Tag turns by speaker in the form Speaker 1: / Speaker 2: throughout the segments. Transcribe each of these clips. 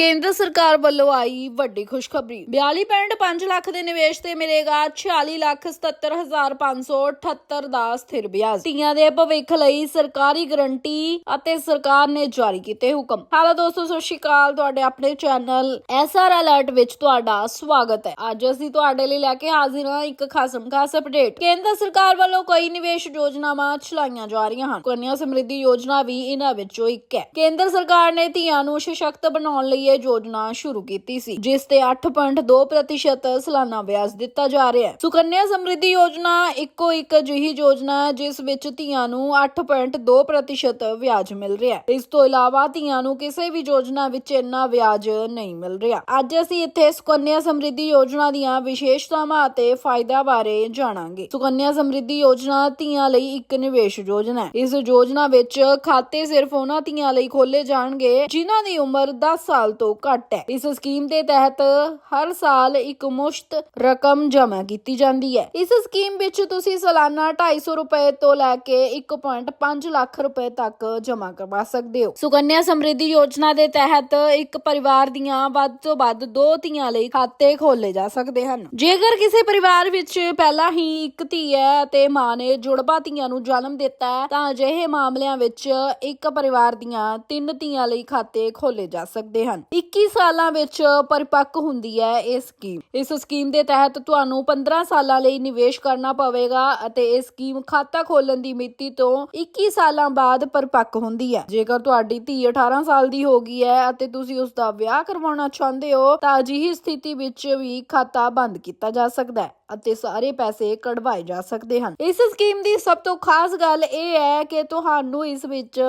Speaker 1: ਕੇਂਦਰ ਸਰਕਾਰ ਵੱਲੋਂ ਆਈ ਵੱਡੀ ਖੁਸ਼ਖਬਰੀ। 42.5 ਲੱਖ ਦੇ ਨਿਵੇਸ਼ ਤੇ ਮਿਲੇਗਾ 46 ਲੱਖ 77578 ਦਾ ਸਥਿਰ ਵਿਆਜ। ਧੀਆਂ ਦੇ ਭਵਿੱਖ ਲਈ ਸਰਕਾਰੀ ਗਰੰਟੀ ਅਤੇ ਸਰਕਾਰ ਨੇ ਜਾਰੀ ਕੀਤੇ ਹੁਕਮ। ਹਾਲੋ ਦੋਸਤੋ, ਸਤਿ ਸ਼੍ਰੀ ਅਕਾਲ। ਤੁਹਾਡੇ ਆਪਣੇ ਚੈਨਲ ਐਸਆਰ ਅਲਰਟ ਵਿੱਚ ਤੁਹਾਡਾ ਸਵਾਗਤ ਹੈ। ਅੱਜ ਅਸੀਂ ਤੁਹਾਡੇ ਲਈ ਲੈ ਕੇ ਹਾਜ਼ਰ ਹਾਂ ਇੱਕ ਖਾਸਮ ਖਾਸ ਅਪਡੇਟ। ਕੇਂਦਰ ਸਰਕਾਰ ਵੱਲੋਂ ਕਈ ਨਿਵੇਸ਼ ਯੋਜਨਾਵਾਂ ਚਲਾਈਆਂ ਜਾ ਰਹੀਆਂ ਹਨ। ਕਨਿਆ ਸਮਰਿੱਧੀ ਯੋਜਨਾ ਵੀ ਇਹਨਾਂ ਵਿੱਚੋਂ ਇੱਕ ਹੈ। ਕੇਂਦਰ ਸਰਕਾਰ ਨੇ ਧੀਆਂ ਨੂੰ ਸਸ਼ਕਤ ਬਣਾਉਣ ਲਈ ਇਹ ਯੋਜਨਾ ਸ਼ੁਰੂ ਕੀਤੀ ਸੀ, ਜਿਸ ਤੇ 8.2% ਸਾਲਾਨਾ ਵਿਆਜ ਦਿੱਤਾ ਜਾ ਰਿਹਾ ਹੈ। ਸੁਕੰਨਿਆ ਸਮਰਿੱਧੀ ਯੋਜਨਾ ਇੱਕੋ ਇੱਕ ਅਜਿਹੀ ਯੋਜਨਾ ਜਿਸ ਵਿੱਚ ਧੀਆਂ ਨੂੰ 8.2% ਵਿਆਜ ਮਿਲ ਰਿਹਾ ਹੈ। ਇਸ ਤੋਂ ਇਲਾਵਾ ਧੀਆਂ ਨੂੰ ਕਿਸੇ ਵੀ ਯੋਜਨਾ ਵਿੱਚ ਇੰਨਾ ਵਿਆਜ ਨਹੀਂ ਮਿਲ ਰਿਹਾ। ਅੱਜ ਅਸੀਂ ਇੱਥੇ ਸੁਕੰਨਿਆ ਸਮਰਿੱਧੀ ਯੋਜਨਾ ਦੀਆਂ ਵਿਸ਼ੇਸ਼ਤਾਵਾਂ ਅਤੇ ਫਾਇਦਿਆਂ ਬਾਰੇ ਜਾਣਾਂਗੇ। ਸੁਕੰਨਿਆ ਸਮਰਿੱਧੀ ਯੋਜਨਾ ਧੀਆਂ ਲਈ ਇੱਕ ਨਿਵੇਸ਼ ਯੋਜਨਾ ਹੈ। ਇਸ ਯੋਜਨਾ ਵਿੱਚ ਖਾਤੇ ਸਿਰਫ ਉਹਨਾਂ ਧੀਆਂ ਲਈ ਖੋਲੇ ਜਾਣਗੇ, ਜਿਨ੍ਹਾਂ ਦੀ ਉਮਰ 10 ਸਾਲ ਤੋਂ ਘੱਟ ਹੈ। ਇਸ ਸਕੀਮ ਦੇ ਤਹਿਤ ਹਰ ਸਾਲ ਇੱਕ ਮੁਸ਼ਤ ਰਕਮ ਜਮ੍ਹਾਂ ਕੀਤੀ ਜਾਂਦੀ ਹੈ। ਇਸ ਸਕੀਮ ਵਿੱਚ ਤੁਸੀਂ ਸਾਲਾਨਾ 250 ਰੁਪਏ ਤੋਂ ਲੈ ਕੇ 1.5 ਲੱਖ ਰੁਪਏ ਤੱਕ ਜਮ੍ਹਾਂ ਕਰਵਾ ਸਕਦੇ ਹੋ। ਸੁਕੰਨਿਆ ਸਮਰਿੱਧੀ ਯੋਜਨਾ ਦੇ ਤਹਿਤ ਇੱਕ ਪਰਿਵਾਰ ਦੀਆਂ ਵੱਧ ਤੋਂ ਵੱਧ ਦੋ ਧੀਆਂ ਲਈ ਖਾਤੇ ਖੋਲੇ ਜਾ ਸਕਦੇ ਹਨ। ਜੇਕਰ ਕਿਸੇ ਪਰਿਵਾਰ ਵਿੱਚ ਪਹਿਲਾਂ ਹੀ ਇੱਕ ਧੀ ਹੈ ਅਤੇ ਮਾਂ ਨੇ ਜੁੜਵਾ ਧੀਆਂ ਨੂੰ ਜਨਮ ਦਿੱਤਾ ਹੈ, ਤਾਂ ਅਜਿਹੇ ਮਾਮਲਿਆਂ ਵਿੱਚ ਇੱਕ ਪਰਿਵਾਰ ਦੀਆਂ ਤਿੰਨ ਧੀਆਂ ਲਈ ਖਾਤੇ ਖੋਲੇ ਜਾ ਸਕਦੇ ਹਨ। 21 ਸਾਲਾਂ ਵਿੱਚ ਪਰਿਪੱਕ ਹੁੰਦੀ ਹੈ ਇਹ ਸਕੀਮ। ਇਸ ਸਕੀਮ ਦੇ ਤਹਿਤ ਤੁਹਾਨੂੰ 15 ਸਾਲਾਂ ਲਈ ਨਿਵੇਸ਼ ਕਰਨਾ ਪਵੇਗਾ ਅਤੇ ਇਹ ਸਕੀਮ ਖਾਤਾ ਖੋਲਣ ਦੀ ਮਿਤੀ ਤੋਂ 21 ਸਾਲਾਂ ਬਾਅਦ ਪਰਿਪੱਕ ਹੁੰਦੀ ਹੈ। ਜੇਕਰ ਤੁਹਾਡੀ ਧੀ 18 ਸਾਲ ਦੀ ਹੋ ਗਈ ਹੈ ਅਤੇ ਤੁਸੀਂ ਉਸ ਦਾ ਵਿਆਹ ਕਰਵਾਉਣਾ ਚਾਹੁੰਦੇ ਹੋ, ਤਾਂ ਅਜਿਹੀ ਸਥਿਤੀ ਵਿੱਚ ਵੀ ਖਾਤਾ ਬੰਦ ਕੀਤਾ ਜਾ ਸਕਦਾ ਹੈ। ਅਤੇ ਸਾਰੇ ਪੈਸੇ ਕਢਵਾਏ ਜਾ ਸਕਦੇ ਹਨ। ਇਸ ਸਕੀਮ ਦੀ ਸਭ ਤੋਂ ਖਾਸ ਗੱਲ ਇਹ ਹੈ ਕਿ ਤੁਹਾਨੂੰ ਇਸ ਵਿੱਚ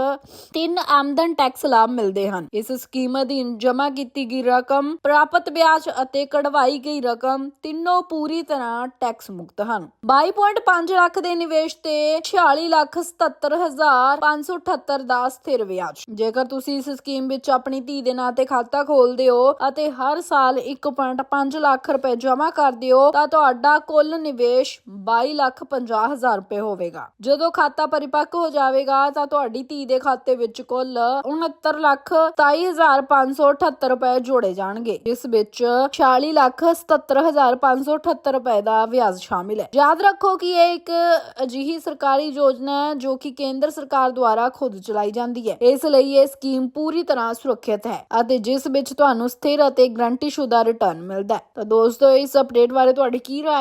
Speaker 1: ਤਿੰਨ ਆਮਦਨ ਟੈਕਸ ਲਾਭ ਮਿਲਦੇ ਹਨ। ਇਸ ਸਕੀਮ ਅਧੀਨ ਜਮ੍ਹਾਂ ਕੀਤੀ ਗਈ ਰਕਮ, ਪ੍ਰਾਪਤ ਵਿਆਜ ਅਤੇ ਕਢਵਾਈ ਗਈ ਰਕਮ ਤਿੰਨੋਂ ਪੂਰੀ ਤਰ੍ਹਾਂ ਟੈਕਸ ਮੁਕਤ ਹਨ। 22.5 ਲੱਖ ਦੇ ਨਿਵੇਸ਼ ਤੇ 46 ਲੱਖ 77578 ਦਾ ਸਥਿਰ ਵਿਆਜ। ਜੇਕਰ ਤੁਸੀਂ ਇਸ ਸਕੀਮ ਵਿੱਚ ਆਪਣੀ ਧੀ ਦੇ ਨਾਂ ਤੇ ਖਾਤਾ ਖੋਲਦੇ ਹੋ ਅਤੇ ਹਰ ਸਾਲ 1.5 ਲੱਖ ਰੁਪਏ ਜਮ੍ਹਾਂ ਕਰਦੇ ਹੋ, ਤਾਂ ਤੁਹਾਡਾ ਦਾ ਕੁੱਲ ਨਿਵੇਸ਼ 22 ਲੱਖ 50 ਹਜ਼ਾਰ ਰੁਪਏ ਹੋਵੇਗਾ। ਜਦੋਂ ਖਾਤਾ ਪਰਿਪੱਕ ਹੋ ਜਾਵੇਗਾ, ਤਾਂ ਤੁਹਾਡੀ ਧੀ ਦੇ ਖਾਤੇ ਵਿੱਚ ਕੁੱਲ 69 ਲੱਖ 27578 ਰੁਪਏ ਜੋੜੇ ਜਾਣਗੇ, ਜਿਸ ਵਿੱਚ 46 ਲੱਖ 77578 ਰੁਪਏ ਦਾ ਵਿਆਜ ਸ਼ਾਮਿਲ ਹੈ। ਯਾਦ ਰੱਖੋ ਕਿ ਇਹ ਇੱਕ ਅਜਿਹੀ ਸਰਕਾਰੀ ਯੋਜਨਾ ਹੈ, ਜੋ ਕਿ ਕੇਂਦਰ ਸਰਕਾਰ ਦੁਆਰਾ ਖੁਦ ਚਲਾਈ ਜਾਂਦੀ ਹੈ। ਇਸ ਲਈ ਇਹ ਸਕੀਮ ਪੂਰੀ ਤਰ੍ਹਾਂ ਸੁਰੱਖਿਅਤ ਹੈ ਅਤੇ ਜਿਸ ਵਿੱਚ ਤੁਹਾਨੂੰ ਸਥਿਰ ਅਤੇ ਗਰੰਟੀਸ਼ੁਦਾ ਰਿਟਰਨ ਮਿਲਦਾ ਹੈ। ਤਾਂ ਦੋਸਤੋ, ਇਸ ਅਪਡੇਟ ਬਾਰੇ ਤੁਹਾਡੀ ਕੀ ਰਾਏ